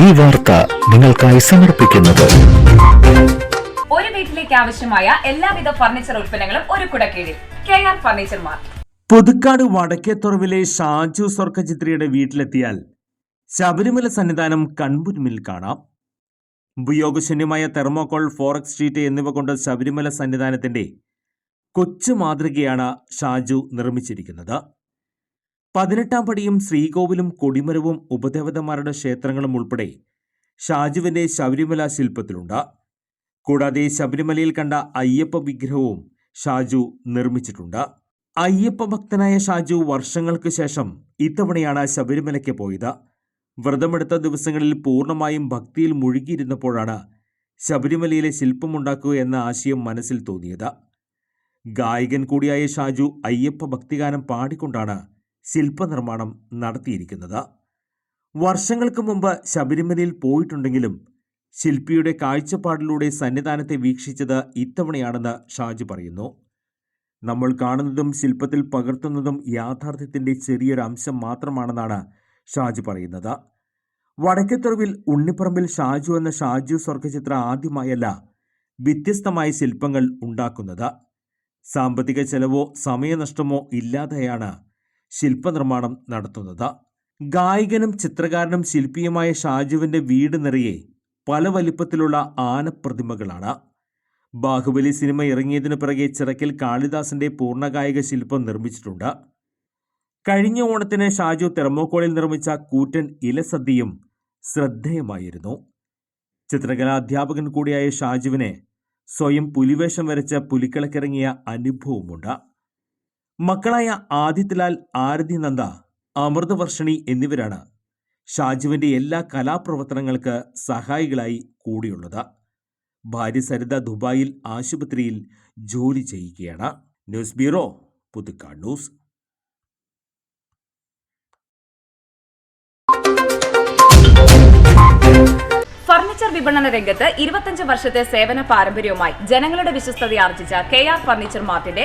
ഈ വാർത്ത നിങ്ങൾക്കായി സമർപ്പിക്കുന്നത്. ഒരു വീട്ടിലേക്ക് ആവശ്യമായ എല്ലാവിധ ഫർണിച്ചർ ഉൽപ്പന്നങ്ങളും ഒരു കുടക്കീഴിൽ. K R furniture mart. Puthukkad വടക്കേത്തുറവിലെ Shaju സ്വർഗചിത്രിയുടെ വീട്ടിലെത്തിയാൽ ശബരിമല സന്നിധാനം കൺമുൻപിൽ കാണാം. ഉപയോഗശൂന്യമായ തെർമോകോൾ ഫോറക്സ് ഷീറ്റ് എന്നിവ കൊണ്ട് ശബരിമല സന്നിധാനത്തിന്റെ കൊച്ചു മാതൃകയാണ് ഷാജു നിർമ്മിച്ചിരിക്കുന്നത്. പതിനെട്ടാം പടിയും ശ്രീകോവിലും കൊടിമരവും ഉപദേവതമാരുടെ ക്ഷേത്രങ്ങളും ഉൾപ്പെടെ ഷാജുവിന്റെ ശബരിമല ശില്പത്തിലുണ്ട്. കൂടാതെ ശബരിമലയിൽ കണ്ട അയ്യപ്പ വിഗ്രഹവും ഷാജു നിർമ്മിച്ചിട്ടുണ്ട്. അയ്യപ്പ ഭക്തനായ ഷാജു വർഷങ്ങൾക്ക് ശേഷം ഇത്തവണയാണ് ശബരിമലയ്ക്ക് പോയത്. വ്രതമെടുത്ത ദിവസങ്ങളിൽ പൂർണമായും ഭക്തിയിൽ മുഴുകിയിരുന്നപ്പോഴാണ് ശബരിമലയിലെ ശില്പമുണ്ടാക്കുക എന്ന ആശയം മനസ്സിൽ തോന്നിയത്. ഗായകൻ കൂടിയായ ഷാജു അയ്യപ്പ ഭക്തിഗാനം പാടിക്കൊണ്ടാണ് ശില്പനിർമ്മാണം നടത്തിയിരിക്കുന്നത്. വർഷങ്ങൾക്ക് മുമ്പ് ശബരിമലയിൽ പോയിട്ടുണ്ടെങ്കിലും ശില്പിയുടെ കാഴ്ചപ്പാടിലൂടെ സന്നിധാനത്തെ വീക്ഷിച്ചത് ഇത്തവണയാണെന്ന് ഷാജി പറയുന്നു. നമ്മൾ കാണുന്നതും ശില്പത്തിൽ പകർത്തുന്നതും യാഥാർത്ഥ്യത്തിന്റെ ചെറിയൊരു അംശം മാത്രമാണെന്നാണ് ഷാജു പറയുന്നത്. വടക്കത്തെറിവിൽ ഉണ്ണിപ്പറമ്പിൽ ഷാജു എന്ന ഷാജു സ്വർഗചിത്ര ആദ്യമായല്ല വ്യത്യസ്തമായ ശില്പങ്ങൾ ഉണ്ടാക്കുന്നത്. സാമ്പത്തിക ചെലവോ സമയനഷ്ടമോ ഇല്ലാതെയാണ് ശില്പനിർമ്മാണം നടത്തുന്നത്. ഗായകനും ചിത്രകാരനും ശില്പിയുമായ ഷാജുവിന്റെ വീട് നിറയെ പല വലിപ്പത്തിലുള്ള ആനപ്രതിമകളാണ്. ബാഹുബലി സിനിമ ഇറങ്ങിയതിനു പിറകെ ചിറക്കിൽ കാളിദാസന്റെ പൂർണകായിക ശില്പം നിർമ്മിച്ചിട്ടുണ്ട്. കഴിഞ്ഞ ഓണത്തിന് ഷാജു തെർമോക്കോളിൽ നിർമ്മിച്ച കൂറ്റൻ ഇലസദ്യയും ശ്രദ്ധേയമായിരുന്നു. ചിത്രകലാധ്യാപകൻ കൂടിയായ ഷാജുവിനെ സ്വയം പുലിവേഷം വരച്ച പുലിക്കളക്കിറങ്ങിയ അനുഭവമുണ്ട്. മക്കളായ ആദിത്യലാൽ ആരതി നന്ദ അമൃതവർഷിണി എന്നിവരാണ് ഷാജുവിന്റെ എല്ലാ കലാപ്രവർത്തനങ്ങൾക്ക് സഹായികളായി കൂടിയുള്ളത്. ഭാര്യ സരിത ദുബായിൽ ആശുപത്രിയിൽ ജോലി ചെയ്യുകയാണ്. News bureau Puthukkad news. Furniture വിപണന രംഗത്ത് ഇരുപത്തഞ്ച് വർഷത്തെ സേവന പാരമ്പര്യവുമായി ജനങ്ങളുടെ വിശ്വസ്തത ആർജിച്ച കെ ആർ ഫർണിച്ചർ മാർട്ടിന്റെ